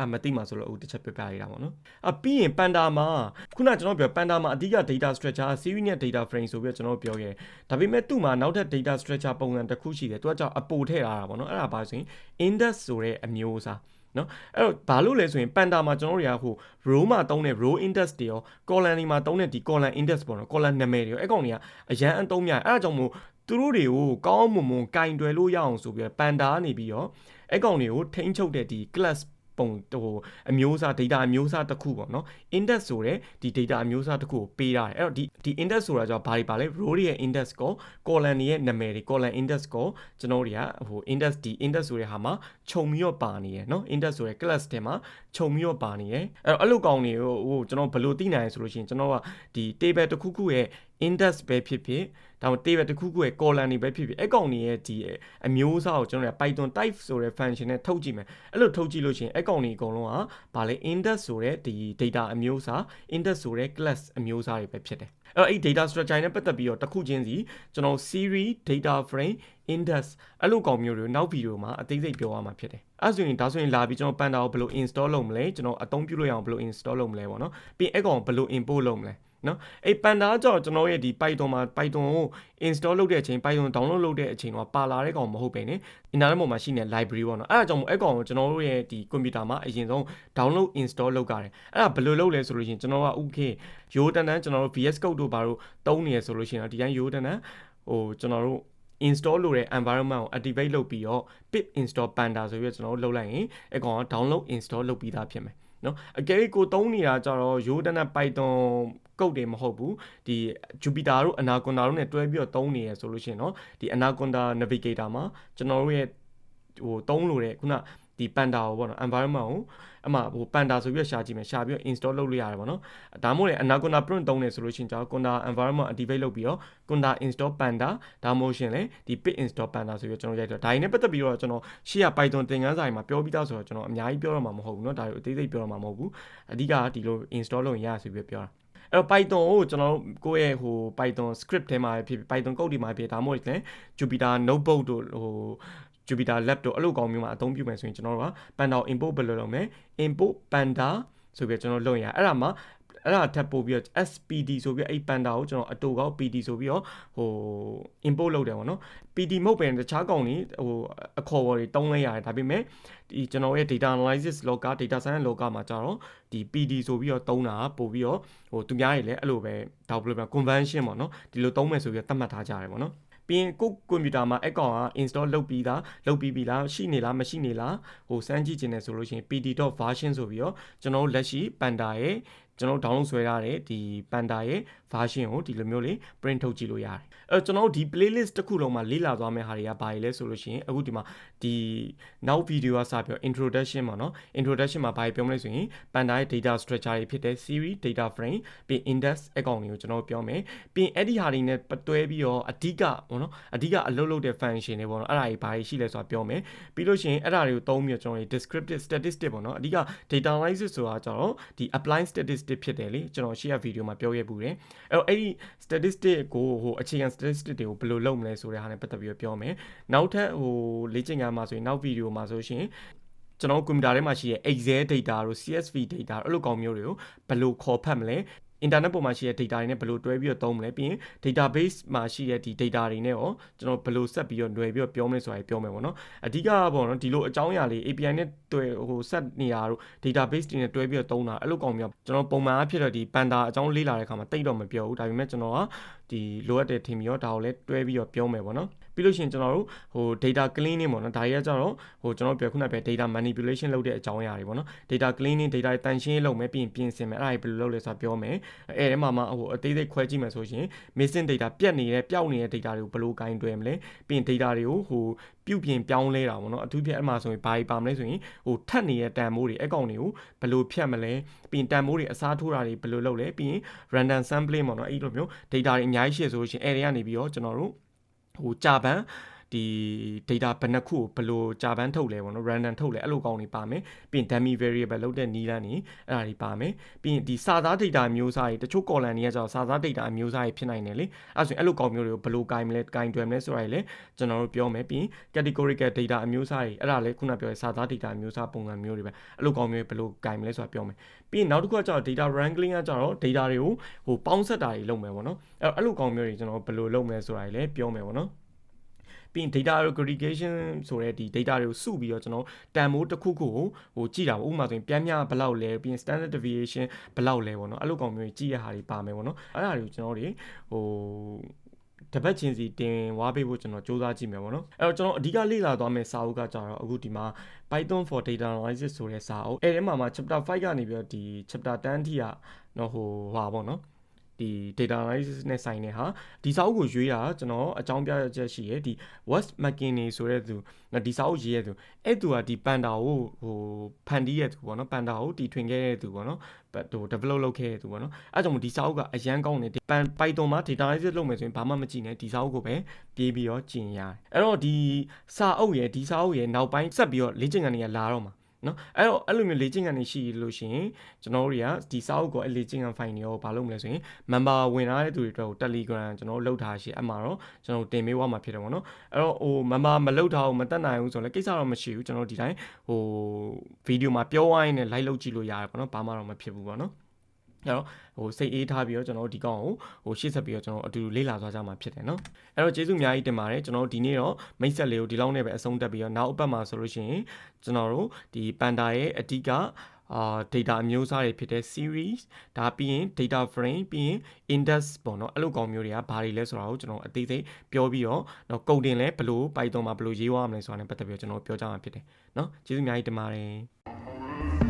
အာမသိမှဆိုလို့အခုတစ်ချက်ပြပြရတာပေါ့နော်အပြီးရင် Panda မှာခုနကျွန်တော်ပြော Panda မှာအဓိက data structure series နဲ့ data frame ဆိုပြီးတော့ကျွန်တော်ပြောခဲ့ဒါပေမဲ့သူ့မှာနောက်ထပ် data structure ပုံစံတစ်ခုရှိတယ်သူကကြောင့်အပိုထည့်ထားတာပေါ့နော်အဲ့ဒါပါဆိုရင် index ဆိုတဲ့အမျိုးအစား နော်အဲ့တော့ဘာလို့လဲဆိုရင် Panda မှာကျွန်တော်တို့တွေကဟို row မှာတုံးတဲ့ row index တွေရော column တွေမှာတုံးတဲ့ဒီ column index ပေါ့နော် column နာမည်တွေရောအဲ့ကောင်တွေကအရန်အသုံးများအဲ့ဒါကြောင့်မို့သူတို့တွေကိုကောင်းမွန်မွန်ကင်တွယ်လို့ရအောင်ဆိုပြီးတော့ Panda ကနေပြီးတော့အဲ့ကောင်တွေကိုထိန်းချုပ်တဲ့ဒီ class ပုံဟိုအမျိုးအစား data အမျိုးအစားတစ်ခုပေါ့နော် index ဆိုတဲ့ဒီ data အမျိုးအစားတစ်ခုကိုပေးထားတယ်အဲ့တော့ဒီဒီ index ဆိုတာကြောင့်ဘာတွေပါလဲ row တွေရဲ့ index ကို column တွေရဲ့နာမည်တွေ column index ကိုကျွန်တော်တွေကဟို index ဒီ index ဆိုတဲ့ဟာမှာခြုံပြီးတော့ပါနေရယ်နော် index ဆိုတဲ့ class ထဲမှာခြုံပြီးတော့ပါနေရယ်အဲ့တော့အဲ့လိုကောင်တွေဟိုကျွန်တော်ဘယ်လိုသိနိုင်လဲဆိုလို့ရှိရင်ကျွန်တော်ကဒီ table တစ်ခုခုရဲ့ index ပဲဖြစ်ဖြစ်ဒါမှ table တစ်ခုခုရဲ့ column တွေပဲဖြစ်ဖြစ်အဲ့ကောင်တွေရဲ့ဒီအမျိုးအစားကိုကျွန်တော်တို့ Python type ဆိုတဲ့ function နဲ့ထုတ်ကြည့်မယ်အဲ့လိုထုတ်ကြည့်လို့ရှိရင်အဲ့ကောင်တွေအကုန်လုံးကဗာလဲ index ဆိုတဲ့ဒီ data အမျိုးအစား index ဆိုတဲ့ class အမျိုးအစားတွေပဲဖြစ်တယ်အဲ့ တော့အဲ့ data structure နဲ့ပတ်သက်ပြီးတော့တစ်ခုချင်းစီကျွန်တော် series data frame index အဲ့လိုကောင်မျိုးတွေနောက်ဗီဒီယိုမှာအသေးစိတ်ပြောရမှာဖြစ်တယ်အဲ့ဆိုရင်ဒါဆိုရင်လာပြီးကျွန်တော် Panda ကိုဘယ်လို install လုပ်မလဲကျွန်တော်အသုံးပြုလို့ရအောင်ဘယ်လို install လုပ်မလဲပေါ့နော်ပြီးအဲ့ကောင်ဘယ်လို import လုပ်မလဲ နော်အဲ့ Panda ကြောင့်ကျွန်တော်ရဲ့ဒီ Python မှာ Python ကို install လုပ်တဲ့အချိန် Python download လုပ်တဲ့အချိန်တော့ပါလာတဲ့ကောင်မဟုတ်ပဲね internet ပေါ်မှာရှိနေတဲ့ library ပေါ့နော်အဲ့ဒါကြောင့်မို့အဲ့ကောင်ကိုကျွန်တော်တို့ရဲ့ဒီ computer မှာအရင်ဆုံး download install လုပ်ကြတယ်အဲ့ဒါဘယ်လိုလုပ်လဲဆိုလို့ရှိရင်ကျွန်တော်က okay ရိုးတန်းတန်းကျွန်တော်တို့ VS Code တို့ဘာလို့တုံးနေရဆိုလို့ရှိရင်တော့ဒီတိုင်းရိုးတန်းတန်းဟိုကျွန်တော်တို့ install လုပ်တဲ့ environment ကို activate လုပ်ပြီးတော့ pip install panda ဆိုပြီးတော့ကျွန်တော်တို့လုပ်လိုက်ရင်အကောင်က download install လုပ်ပြီးသားဖြစ်မယ် နော်အကယ်၍ကိုသုံးနေတာကြတော့ရိုးတနက် Python ကုတ်တွေမဟုတ်ဘူးဒီ Jupyter တို့ Anaconda တို့ ਨੇ တွဲပြီးတော့သုံးနေရဆိုလို့ရှိရင်เนาะဒီ Anaconda Navigator မှာကျွန်တော်တို့ရဲ့ဟိုသုံးလို့တဲ့ခုန ဒီ Panda ကိုပေါ့နော် environment ကိုအမှဟို Panda ဆိုပြီးတော့ရှာကြည့်မယ်ရှာပြီးတော့ install လုပ်လို့ရတယ်ပေါ့နော်ဒါမှမဟုတ်လေ Anaconda print သုံးနေဆိုလို့ရှိရင်ကျွန်တော် Conda environment activate လုပ်ပြီးတော့ Conda install Panda ဒါမှမဟုတ်ရှင်လေဒီ pip install Panda ဆိုပြီးတော့ကျွန်တော်ရိုက်တော့ဒါရင်းနဲ့ပတ်သက်ပြီးတော့ကျွန်တော်ရှေ့က Python သင်ခန်းစာတွေမှာပြောပြီးသားဆိုတော့ကျွန်တော်အများကြီးပြောတော့မှာမဟုတ်ဘူးเนาะဒါကိုအသေးစိတ်ပြောတော့မှာမဟုတ်ဘူးအဓိကကဒီလို install လုပ်ရင်ရဆိုပြီးပြောတာ အဲ့တော့ Python ကိုကျွန်တော်တို့ကိုယ့်ရဲ့ဟို Python script ထဲမှာဖြစ်ဖြစ် Python code တွေမှာဖြစ်ဒါမှမဟုတ်လည်း Jupyter notebook တို့ဟို Jupyter Lab တို့အဲ့လိုကောင်မျိုးမှာအသုံးပြုမယ်ဆိုရင်ကျွန်တော်တို့က Panda ကို import ဘယ်လိုလုပ်မလဲ import panda ဆိုပြီးကျွန်တော်လုပ်ရအဲ့ဒါမှာအဲ့ဒါထပ်ပို့ပြီးတော့ SPD ဆိုပြီးအဲ့ panda ကိုကျွန်တော်အတူကောက် PD ဆိုပြီးတော့ဟို import လုပ်တယ်ပေါ့နော် PD မဟုတ်ပဲတခြားကောင်တွေဟိုအခေါ်ဝေါ်တွေတုံးလိုက်ရတယ်ဒါပေမဲ့ဒီကျွန်တော်ရဲ့ data analysis လောက data science လောကမှာကြတော့ဒီ PD ဆိုပြီးတော့တုံးတာပို့ပြီးတော့ဟိုသူများတွေလည်းအဲ့လိုပဲဒါဘယ်လိုပဲ convention ပေါ့နော်ဒီလိုတုံးမယ်ဆိုပြီးတော့သတ်မှတ်ထားကြတယ်ပေါ့နော် ပြီးရင်ကိုကွန်ပျူတာမှာအကောင်က install လုပ်ပြီးသားလုပ်ပြီးပြီလားရှိနေလားမရှိနေလားဟိုစမ်းကြည့်ခြင်းနဲ့ဆိုလို့ရှိရင် pd.version ဆိုပြီးတော့ကျွန်တော်လက်ရှိ panda ရဲ့ကျွန်တော် download ဆွဲရတဲ့ဒီ panda ရဲ့ version ကိုဒီလိုမျိုးလေး print ထုတ်ကြည့်လို့ရတယ်အဲကျွန်တော်ဒီ playlist တစ်ခုလုံးမှာလေ့လာသွားမယ့်ဟာတွေကဘာတွေလဲဆိုလို့ရှိရင်အခုဒီမှာဒီနောက် video ကစပြီး introduction ပေါ့နော် introduction မှာဘာတွေပြောမလဲဆိုရင် panda ရဲ့ data structure တွေဖြစ်တဲ့ series data frame ပြီး index အကောင်တွေကိုကျွန်တော်ပြောမယ်ပြီးအဲ့ဒီဟာတွေနဲ့ပတ်တွဲပြီးတော့အဓိကပေါ့နော်အဓိကအလုပ်လုပ်တဲ့ function တွေပေါ့နော်အဲ့ဒါတွေဘာတွေရှိလဲဆိုတာပြောမယ်ပြီးလို့ရှိရင်အဲ့ဒါတွေကိုသုံးပြီးတော့ကျွန်တော် descriptive statistic ပေါ့နော်အဓိက data analysis ဆိုတာကျတော့ဒီ apply statistic ဖြစ်တယ်လေကျွန်တော်ရှေ့က video မှာပြောခဲ့ပူတယ်အဲ့တော့အဲ့ဒီ statistic ကိုဟိုအခြေခံ statistic တွေကိုဘယ်လိုလုပ်မလဲဆိုတဲ့ဟာနဲ့ပတ်သက်ပြီးတော့ပြောမယ်နောက်ထပ်ဟိုလေ့ကျင့်ခန်းမှာဆိုရင်နောက် video မှာဆိုရှင်ကျွန်တော်ကွန်ပျူတာထဲမှာရှိတဲ့ Excel data တို့ CSV data တို့အဲ့လိုကောင်မျိုးတွေကိုဘယ်လိုခေါ်ဖတ်မလဲ internet ပေါ်မှာရှိတဲ့ data တွေနဲ့ဘယ်လိုတွဲပြီးတော့သုံးမလဲပြီးရင် database မှာရှိတဲ့ဒီ data တွေနဲ့ရောကျွန်တော်ဘယ်လိုဆက်ပြီးတော့ຫນွယ်ပြီးတော့ပြောမလဲဆိုတာပြောမယ်ပေါ့နော်အဓိကပေါ့နော်ဒီလိုအကြောင်းအရာလေး API နဲ့တွဲဟိုဆက်နေတာတို့ database တွေနဲ့တွဲပြီးတော့သုံးတာအဲ့လိုကောင်မျိုးကျွန်တော်ပုံမှန်အဖြစ်တော့ဒီ panda အကြောင်းလေ့လာတဲ့အခါမှာတိတ်တော့မပြောဘူးဒါပေမဲ့ကျွန်တော်က ဒီလိုအပ်တဲ့ team ရောဒါကိုလည်းတွဲပြီးတော့ပြောမယ်ပေါ့နော်ပြီးလို့ရှိရင်ကျွန်တော်တို့ဟို data cleaning ပေါ့နော်ဒါကြီးကကြတော့ဟိုကျွန်တော်ပြောခုနကပဲ data manipulation လုပ်တဲ့အကြောင်းအရာတွေပေါ့နော် data cleaning data တန်ရှင်းလုပ်မယ်ပြီးရင်ပြင်ဆင်မယ်အဲ့ဒါဘယ်လိုလုပ်လဲဆိုတာပြောမယ်အဲ့ထဲမှာမှဟိုအသေးစိတ်ခွဲကြည့်မယ်ဆိုရင် missing data ပြတ်နေတဲ့ပျောက်နေတဲ့ data တွေကိုဘယ်လိုကင်တွယ်မလဲပြီးရင် data တွေကိုဟို ပြုပြင်ပြောင်းလဲတာပေါ့နော်အထူးဖြင့်အဲ့မှာဆိုရင်ဘာကြီးပါမလဲဆိုရင်ဟိုထပ်နေတဲ့တန်မိုးတွေအကောင်တွေကိုဘယ်လိုဖြတ်မလဲပြီးရင်တန်မိုးတွေအစားထိုးတာတွေဘယ်လိုလုပ်လဲပြီးရင် random sampling ပေါ့နော်အဲ့လိုမျိုး data တွေအများကြီးရှိရဆိုလို့ရှိရင်အဲ့တွေကနေပြီးတော့ကျွန်တော်တို့ဟိုကြာပန်း ဒီ data ဘယ်နှခုကိုဘယ်လိုကြာပန်းထုတ်လဲပေါ့နော် random ထုတ်လဲအဲ့လိုကောင်းနေပါမယ်ပြီးရင် dummy variable လောက်တဲ့နီးလန်းနေအဲ့ဒါတွေပါမယ်ပြီးရင်ဒီစာသား data မျိုးစားတွေတချို့ column တွေကကျတော့စာသား data မျိုးစားတွေဖြစ်နိုင်တယ်လေအဲ့ဆိုရင်အဲ့လိုကောင်းမျိုးတွေကိုဘယ်လိုကင်မလဲကင်တွယ်မလဲဆိုတာတွေလည်းကျွန်တော်တို့ပြောမယ်ပြီးရင် categorical data အမျိုးအစားတွေအဲ့ဒါလည်းခုနပြောတဲ့စာသား data အမျိုးအစားပုံစံမျိုးတွေပဲအဲ့လိုကောင်းမျိုးဘယ်လိုကင်မလဲဆိုတာပြောမယ်ပြီးရင်နောက်တစ်ခုကကျတော့ data wrangling ကကျတော့ data တွေကိုဟိုပေါင်းဆက်တာတွေလုပ်မယ်ပေါ့နော်အဲ့အဲ့လိုကောင်းမျိုးတွေကျွန်တော်ဘယ်လိုလုပ်မလဲဆိုတာတွေလည်းပြောမယ်ပေါ့နော် ပြီးရင် data aggregation ဆိုတဲ့ဒီ data တွေကိုစုပြီးတော့ကျွန်တော်တန်မိုးတစ်ခုခုကိုဟိုကြည့်တာပေါ့ဥပမာဆိုရင်ပြန်မြဘယ်လောက်လဲပြီးရင် standard deviation ဘယ်လောက်လဲပေါ့နော်အဲ့လိုကောင်မျိုးကြီးကြည့်ရတာတွေပါမယ်ပေါ့နော်အဲ့ဒါတွေကိုကျွန်တော်တွေဟိုတပတ်ချင်းစီတင်ဝါပေးဖို့ကျွန်တော်စူးစမ်းကြည့်မယ်ပေါ့နော်အဲ့တော့ကျွန်တော်အဓိကလေ့လာသွားမယ့်စာအုပ်ကကြတော့အခုဒီမှာ Python for data analysis ဆိုတဲ့စာအုပ်အဲ့ထဲမှာမှာ chapter 5ကနေပြီးတော့ဒီ chapter 10ထိကနော်ဟိုဟာပေါ့နော် ဒီ data analysis နဲ့ဆိုင်တဲ့ဟာဒီစာအုပ်ကိုရွေးတာကျွန်တော်အကြောင်းပြချက်ရှိရယ်ဒီ West McKinney ဆိုတဲ့သူဒီစာအုပ်ရေးရတဲ့သူအဲ့သူကဒီ Panda ကိုဟိုဖန်တီးရတဲ့သူပေါ့နော် Panda ကိုတီထွင်ခဲ့တဲ့သူပေါ့နော်ဟို develop လုပ်ခဲ့တဲ့သူပေါ့နော်အဲ့ကြောင့်ဒီစာအုပ်ကအရန်ကောင်းတယ် Python မှာ data analysis လုပ်မယ်ဆိုရင်ဘာမှမကြည့်နဲ့ဒီစာအုပ်ကိုပဲပြေးပြီးတော့ကျင်ရတယ်အဲ့တော့ဒီစာအုပ်ရယ်ဒီစာအုပ်ရယ်နောက်ပိုင်းဆက်ပြီးတော့လေ့ကျင့်ခန်းတွေကလာတော့မှာ နော်အဲ့တော့အဲ့လိုမျိုးလေ့ကျင့်ခန်းတွေရှိလို့ရှိရင်ကျွန်တော်တို့တွေကဒီစာအုပ်ကိုအဲ့လေ့ကျင့်ခန်း file တွေကိုဘာလုပ်မလဲဆိုရင် member ဝင်လာတဲ့သူတွေအတွက်ကို Telegram ကျွန်တော်တို့လုပ်ထားရှိအဲ့မှာတော့ကျွန်တော်တင်ပေးသွားမှာဖြစ်တယ်ပေါ့နော်အဲ့တော့ဟို member မလုပ်ထားဘူးမတက်နိုင်ဘူးဆိုတော့လည်းကိစ္စတော့မရှိဘူးကျွန်တော်တို့ဒီတိုင်းဟိုဗီဒီယိုမှာပြောဝိုင်းနဲ့ live လုပ်ကြည့်လို့ရတယ်ပေါ့နော်ဘာမှတော့မဖြစ်ဘူးပေါ့နော် ။အဲ့တော့ဟိုစိတ်အေးထားပြီးတော့ကျွန်တော်တို့ဒီကောင်ကိုဟိုရှေ့ဆက်ပြီးတော့ကျွန်တော်အတူတူလေ့လာသွားကြမှာဖြစ်တယ်နော်။အဲ့တော့ကျေးဇူးအများကြီးတင်ပါတယ်ကျွန်တော်တို့ဒီနေ့တော့မိတ်ဆက်လေးကိုဒီလောက်နဲ့ပဲအဆုံးတက်ပြီးတော့နောက်အပတ်မှာဆိုလို့ရှိရင်ကျွန်တော်တို့ဒီ Panda ရဲ့အဓိကအာ data အမျိုးအစားတွေဖြစ်တဲ့ series ဒါပြီးရင် data frame ပြီးရင် index ပေါ့နော်အဲ့လိုကောင်မျိုးတွေကဘာတွေလဲဆိုတာကိုကျွန်တော်အသေးစိတ်ပြောပြီးတော့နော်ကုန်တင်လဲဘယ်လို Python မှာဘယ်လိုရေးဝါမလဲဆိုတာနဲ့ပတ်သက်ပြီးတော့ကျွန်တော်ပြောကြမှာဖြစ်တယ်နော်ကျေးဇူးအများကြီးတင်ပါတယ်